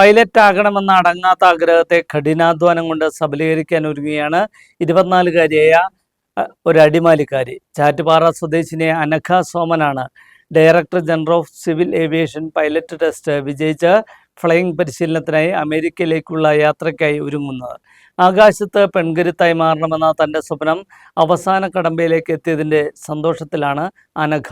Pilot ആകണമെന്ന അടങ്ങാത്ത ആഗ്രഹത്തെ കഠിനാധ്വാനം കൊണ്ട് സബലീകരിക്കാൻ ഒരുങ്ങുകയാണ് ഇരുപത്തിനാലുകാരിയായ ഒരു അടിമാലിക്കാരി. ചാറ്റുപാറ സ്വദേശിനി Anagha സോമനാണ്. Director general of civil aviation pilot test വിജയിച്ച് ഫ്ലൈയിങ് പരിശീലനത്തിനായി അമേരിക്കയിലേക്കുള്ള യാത്രയ്ക്കായി ഒരുങ്ങുന്നത്. ആകാശത്ത് പെൺകരുത്തായി മാറണമെന്ന തന്റെ സ്വപ്നം അവസാന കടമ്പയിലേക്ക് എത്തിയതിന്റെ സന്തോഷത്തിലാണ് അനഘ.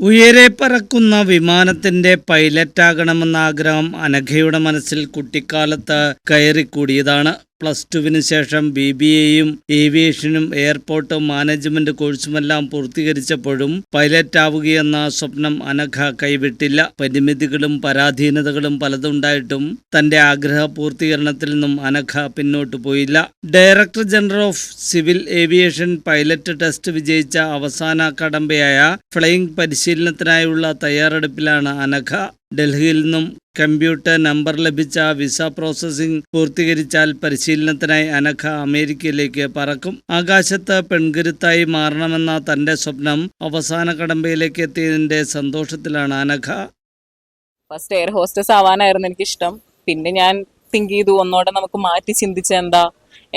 ഉയരെ പറക്കുന്ന വിമാനത്തിന്റെ പൈലറ്റാകണമെന്ന ആഗ്രഹം അനഘയുടെ മനസ്സിൽ കുട്ടിക്കാലത്ത് കയറിക്കൂടിയതാണ്. പ്ലസ് ടുവിന് ശേഷം ബി ബി എയും ഏവിയേഷനും എയർപോർട്ട് മാനേജ്മെന്റ് കോഴ്സുമെല്ലാം പൂർത്തീകരിച്ചപ്പോഴും പൈലറ്റ് ആവുകയെന്ന സ്വപ്നം അനഘ കൈവിട്ടില്ല. പരിമിതികളും പരാധീനതകളും പലതുണ്ടായിട്ടും തന്റെ ആഗ്രഹ പൂർത്തീകരണത്തിൽ നിന്നും അനഘ പിന്നോട്ടു പോയില്ല. Director general of civil aviation pilot test വിജയിച്ച അവസാന കടമ്പയായ ഫ്ലൈയിംഗ് പരിശീലനത്തിനായുള്ള തയ്യാറെടുപ്പിലാണ് അനഘ ഡൽഹിയിൽ നിന്നും കമ്പ്യൂട്ടർ നമ്പർ ലഭിച്ച വിസ പ്രോസസ്സിംഗ് പൂർത്തീകരിച്ചാൽ പരിശീലനത്തിനായി അനഘ അമേരിക്കയിലേക്ക് പറക്കും. ആകാശത്ത് പെൺകുരുത്തായി മാറണമെന്ന തന്റെ സ്വപ്നം അവസാന കടമ്പയിലേക്ക് എത്തിയതിന്റെ സന്തോഷത്തിലാണ് അനഘ. ഫസ്റ്റ് എയർ ഹോസ്റ്റസ് ആവാനായിരുന്നു എനിക്കിഷ്ടം. പിന്നെ ഞാൻ തിങ്ക് ചെയ്തു ഒന്നോടെ നമുക്ക് മാറ്റി ചിന്തിച്ച എന്താ?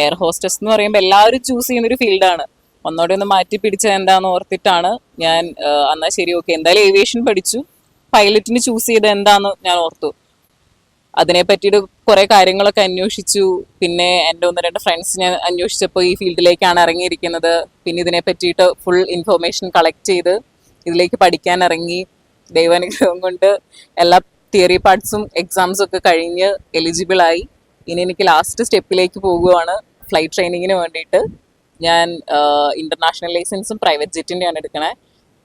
എയർ ഹോസ്റ്റസ് എന്ന് പറയുമ്പോൾ എല്ലാവരും ചൂസ് ചെയ്യുന്ന ഒരു ഫീൽഡാണ് ഒന്നോടെ ഒന്ന് മാറ്റി പിടിച്ച എന്താന്ന് ഓർത്തിട്ടാണ് ഞാൻ എന്നാൽ എന്നാ ശരി ഓക്കെ എന്തായാലും ഏവിയേഷൻ പഠിച്ചു. പൈലറ്റിന് ചൂസ് ചെയ്ത് എന്താന്ന് ഞാൻ ഓർത്തു. അതിനെ പറ്റിയിട്ട് കുറെ കാര്യങ്ങളൊക്കെ അന്വേഷിച്ചു. പിന്നെ എന്റെ ഒന്ന് രണ്ട് ഫ്രണ്ട്സ് ഞാൻ അന്വേഷിച്ചപ്പോൾ ഈ ഫീൽഡിലേക്കാണ് ഇറങ്ങിയിരിക്കുന്നത്. പിന്നെ ഇതിനെ പറ്റിയിട്ട് ഫുൾ ഇൻഫർമേഷൻ കളക്ട് ചെയ്ത് ഇതിലേക്ക് പഠിക്കാൻ ഇറങ്ങി. ദൈവാനുഗ്രഹം കൊണ്ട് എല്ലാ തിയറി പാർട്സും എക്സാംസും ഒക്കെ കഴിഞ്ഞ് എലിജിബിൾ ആയി. ഇനി എനിക്ക് ലാസ്റ്റ് സ്റ്റെപ്പിലേക്ക് പോകുവാണ് ഫ്ലൈറ്റ് ട്രെയിനിങ്ങിന് വേണ്ടിയിട്ട്. ഞാൻ ഇന്റർനാഷണൽ ലൈസൻസും പ്രൈവറ്റ് ജെറ്റിന്റെയാണ് എടുക്കണേ.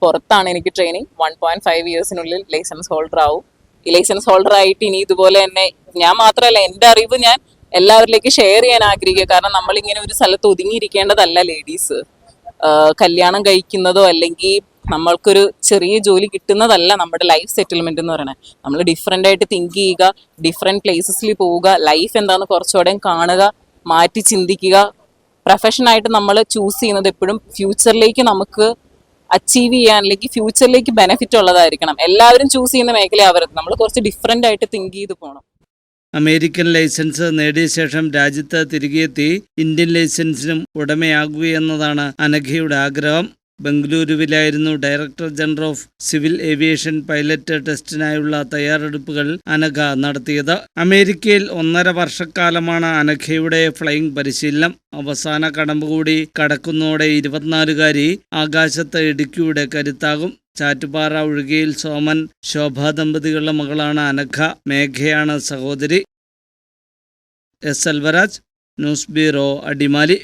പുറത്താണ് എനിക്ക് ട്രെയിനിങ് വൺ പോയിന്റ് ഫൈവ് ഇയേഴ്സിനുള്ളിൽ ലൈസൻസ് ഹോൾഡർ ആവും. ഈ ലൈസൻസ് ഹോൾഡർ ആയിട്ട് ഇനി ഇതുപോലെ തന്നെ ഞാൻ മാത്രമല്ല എന്റെ അറിവ് ഞാൻ എല്ലാവരിലേക്ക് ഷെയർ ചെയ്യാൻ ആഗ്രഹിക്കുക. കാരണം നമ്മൾ ഇങ്ങനെ ഒരു സ്ഥലത്ത് ഒതുങ്ങിയിരിക്കേണ്ടതല്ല ലേഡീസ് കല്യാണം കഴിക്കുന്നതോ അല്ലെങ്കിൽ നമ്മൾക്കൊരു ചെറിയ ജോലി കിട്ടുന്നതല്ല നമ്മുടെ ലൈഫ് സെറ്റിൽമെന്റ് എന്ന് പറയുന്നത് നമ്മൾ ഡിഫറെന്റ് ആയിട്ട് തിങ്ക് ചെയ്യുക ഡിഫറെന്റ് പ്ലേസസിൽ പോവുക ലൈഫ് എന്താന്ന് കുറച്ചുകൂടെ കാണുക മാറ്റി ചിന്തിക്കുക. പ്രൊഫഷനായിട്ട് നമ്മൾ ചൂസ് ചെയ്യുന്നത് എപ്പോഴും ഫ്യൂച്ചറിലേക്ക് നമുക്ക് അച്ചീവ് ചെയ്യാൻ അല്ലെങ്കിൽ ഫ്യൂച്ചറിലേക്ക് ബെനിഫിറ്റ് ഉള്ളതായിരിക്കണം. എല്ലാവരും ചൂസ് ചെയ്യുന്ന മേഖല ആവരുത് നമ്മൾ കുറച്ച് ഡിഫറെന്റ് ആയിട്ട് തിങ്ക് ചെയ്ത് പോകണം അമേരിക്കൻ ലൈസൻസ് നേടിയ ശേഷം രാജ്യത്ത് തിരികെയെത്തി ഇന്ത്യൻ ലൈസൻസിനും ഉടമയാകുകയെന്നതാണ് അനഘയുടെ ആഗ്രഹം. ബംഗളൂരുവിലായിരുന്നു director general of civil aviation pilot ടെസ്റ്റിനായുള്ള തയ്യാറെടുപ്പുകൾ അനഘ നടത്തിയത്. അമേരിക്കയിൽ ഒന്നര വർഷക്കാലമാണ് അനഘയുടെ ഫ്ലൈയിംഗ് പരിശീലനം. അവസാന കടമ്പ് കൂടി കടക്കുന്നതോടെ ഇരുപത്തിനാലുകാരി ആകാശത്ത് ഇടുക്കിയുടെ കരുത്താകും. ചാറ്റുപാറ ഒഴുകയിൽ സോമൻ ശോഭാ ദമ്പതികളുടെ മകളാണ് അനഘ മേഘയാണ് സഹോദരി. S. Elvaraj news bureau Adimali.